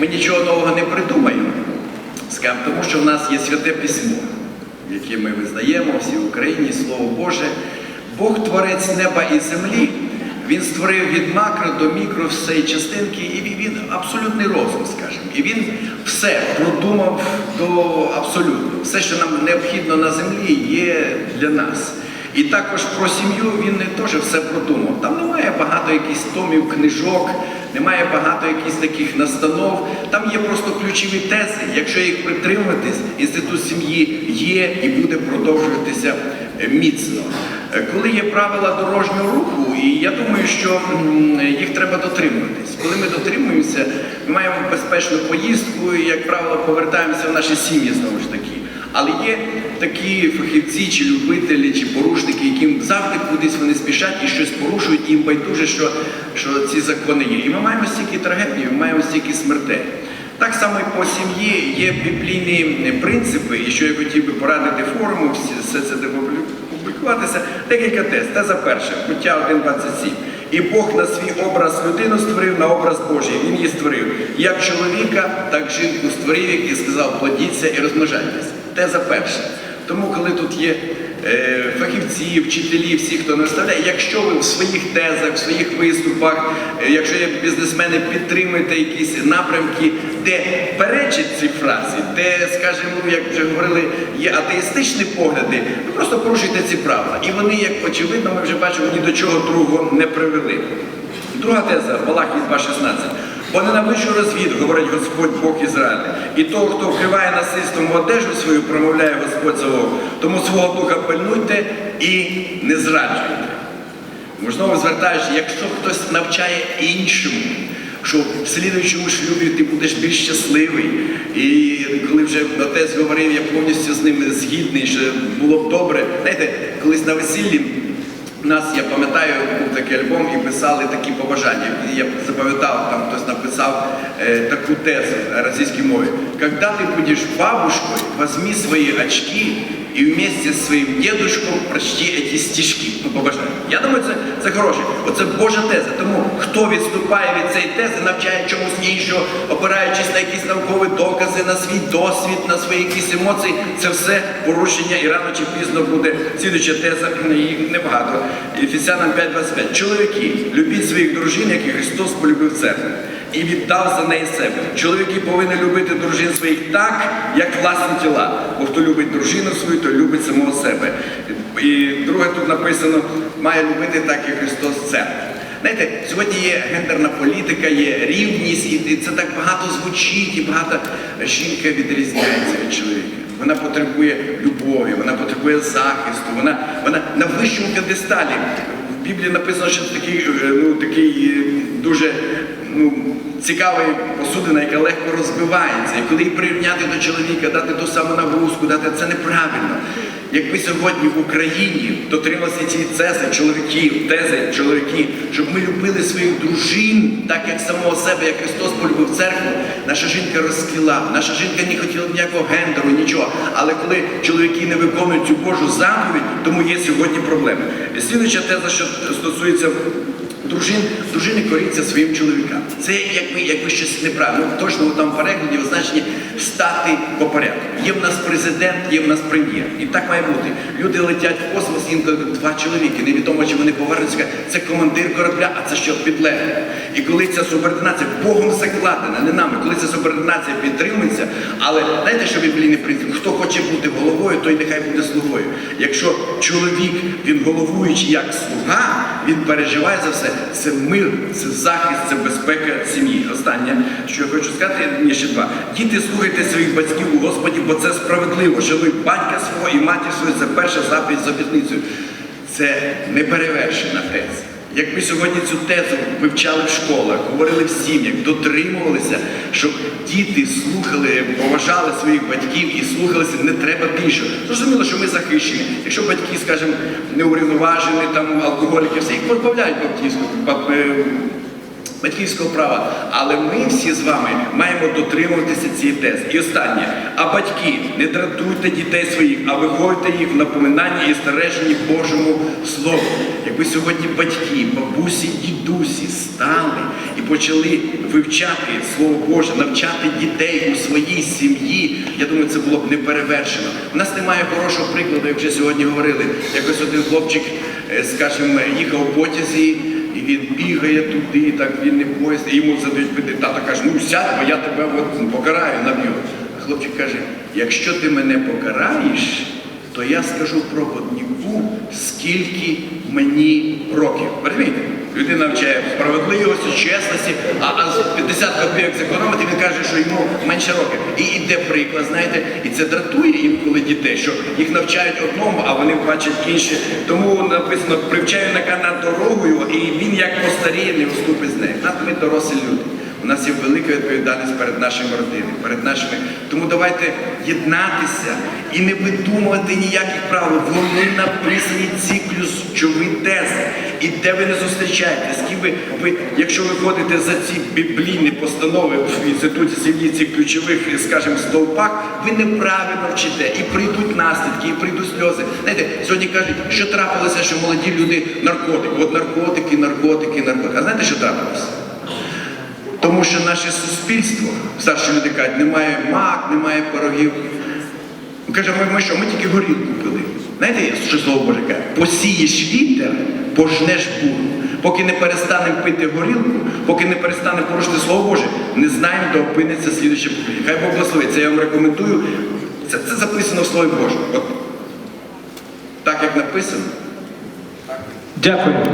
ми нічого нового не придумаємо. Скажемо, тому що в нас є святе письмо, яке ми визнаємо всі в Україні, Слово Боже. Бог творець неба і землі. Він створив від макро до мікро все частинки, і він абсолютний розум, скажімо. І він все продумав до абсолютно. Все, що нам необхідно на землі, є для нас. І також про сім'ю він не теж все продумав. Там немає багато якихось томів, книжок, немає багато якихось таких настанов. Там є просто ключові тези. Якщо їх притримуватись, інститут сім'ї є і буде продовжуватися е, міцно. Е, Коли є правила дорожнього руху, і я думаю, що їх треба дотримуватись. Коли ми дотримуємося, ми маємо безпечну поїздку і, як правило, повертаємося в наші сім'ї знову ж таки. Але є такі фахівці, чи любителі, чи порушники, яким завжди кудись вони спішать і щось порушують, їм байдуже, що, що ці закони є. І ми маємо стільки трагедій, ми маємо стільки смертей. Так само і по сім'ї є біблійні принципи, і що я хотів би порадити форуму, все це де публікуватися. Декілька тез. Теза перша, буття 1.27. І Бог на свій образ людину створив на образ Божий. Він її створив. Як чоловіка, так жінку створив, як і сказав, плодіться і розмножайтесь. Теза перша. Тому, коли тут є е, фахівці, вчителі, всі, хто наставляє, якщо ви в своїх тезах, в своїх виступах, е, якщо є бізнесмени, підтримуєте якісь напрямки, де перечать ці фрази, де, скажімо, як вже говорили, є атеїстичні погляди, ви просто порушуєте ці правила. І вони, як очевидно, ми вже бачимо, ні до чого другого не привели. Друга теза, Малахій 2.16. Бо ненавиджу розвід, говорить Господь Бог Ізраїля. І того, хто вкриває насильством одежу свою, промовляє Господь Завод. Тому свого духа пильнуйте і не зраджуйте. Можливо, звертаєш, якщо хтось навчає іншому, що в слідуючому шлюбі ти будеш більш щасливий. І коли вже отець говорив, я повністю з ним згідний, що було б добре. Знаєте, колись на весіллі у нас, я пам'ятаю, був такий альбом і писали такі побажання. Я запам'ятав, там хтось написав е, таку тезу російській мові. Когда ти будеш бабушкою, возьми свої очки і вместе з своїм дедушком прочти ці стишки. Ну, побажання. Я думаю, це, це хороше. Оце Божа теза. Тому хто відступає від цієї тези, навчає чомусь іншого, опираючись на якісь наукові докази, на свій досвід, на свої якісь емоції, це все порушення і рано чи пізно буде слідуча теза, їх небагато. Ефесянам 5.25. Чоловіки, любіть своїх дружин, як і Христос полюбив церкву. І віддав за неї себе. Чоловіки повинні любити дружин своїх так, як власні тіла. Бо хто любить дружину свою, то любить самого себе. І друге тут написано, має любити так, як Христос церкву. Знаєте, сьогодні є гендерна політика, є рівність, і це так багато звучить, і багато жінка відрізняється від чоловіка. Вона потребує любові, вона потребує захисту, вона, вона на вищому п'єдесталі. В Біблії написано, що такий, е, ну, такий е, дуже ну, цікавий посудина, яка легко розбивається. І коли її прирівняти до чоловіка, дати ту саму нагрузку, дати це неправильно. Якби сьогодні в Україні дотрималися ці тези чоловіків, тези чоловіки, щоб ми любили своїх дружин, так як самого себе, як Христос полюбив церкву, наша жінка розквіла, наша жінка не хотіла ніякого гендеру, нічого. Але коли чоловіки не виконують цю Божу заповідь, тому є сьогодні проблеми. Слідуюча теза, що стосується дружин, дружини коріться своїм чоловікам. Це якби, якби щось неправильно. Точно у там перекладі означені стати по. Є в нас президент, є в нас прем'єр. І так має бути. Люди летять в космос, інколи два чоловіки. Невідомо, чи вони повернуться. Це командир корабля, а це що підлеглий. І коли ця субординація Богом закладена, не нами, коли ця субординація підтримується, але знаєте, що біблійний принцип? Хто хоче бути головою, той нехай буде слугою. Якщо чоловік він головуючий як слуга, він переживає за все. Це мир, це захист, це безпека сім'ї. Останнє, що я хочу сказати, ні, ще два. Діти, слухайте своїх батьків у Господі, бо це справедливо. Шануй батька свого і матір свою, це перша заповідь за п'ятницю. Це неперевершена теза. Якби сьогодні цю тезу вивчали в школах, говорили в сім'ях, дотримувалися, щоб діти слухали, поважали своїх батьків і слухалися, не треба більше. Зрозуміло, що ми захищені. Якщо батьки, скажімо, неурівноважені, там алкоголіки, все їх позбавляють баптістську, бап- е, батьківського права. Але ми всі з вами маємо дотримуватися цієї тези. І останнє. А батьки, не дратуйте дітей своїх, а виховуйте їх в напоминанні і стареженні Божому Слову. Якби сьогодні батьки, бабусі, дідусі стали і почали вивчати Слово Боже, навчати дітей у своїй сім'ї, я думаю, це було б неперевершено. У нас немає хорошого прикладу, як вже сьогодні говорили. Якось один хлопчик, е, скажімо, їхав у потязі, і він бігає туди, так він не поїзд, і йому задають питання. Тато каже, ну сядь, бо я тебе от покараю, наб'ю. А хлопчик каже, якщо ти мене покараєш, то я скажу проводнику, скільки мені років. Розумієте? Людина вчає справедливості, чесності, а, а з 50 копійок зекономити, він каже, що йому менше років. І йде приклад, знаєте, і це дратує інколи дітей, що їх навчають одному, а вони бачать інше. Тому написано, привчаю на канат дорогою, і він як постаріє, не вступить з нею. Так ми дорослі люди. У нас є велика відповідальність перед нашими родинами, перед нашими. Тому давайте єднатися і не видумувати ніяких правил. Вони написані ці ключові тези. І де ви не зустрічаєте, з ким ви, ви, якщо ви ходите за ці біблійні постанови в інституті сім'ї цих ключових, скажімо, стовпах, ви неправильно вчите, і прийдуть наслідки, і прийдуть сльози. Знаєте, сьогодні кажуть, що трапилося, що молоді люди наркотики. От наркотики, наркотики, наркотики. А знаєте, що трапилося? Тому що наше суспільство, старші люди кажуть, немає мак, немає пирогів. Каже, ми, ми що, ми тільки горілку пили. Знаєте, що слово Боже каже? Посієш вітер, пожнеш буру. Поки не перестанемо пити горілку, поки не перестанемо порушити слово Боже, не знаємо, де опиниться слідуюче покоління. Хай Бог благословить. Це я вам рекомендую. Це, це записано в Слові Божому. От так як написано. Дякую.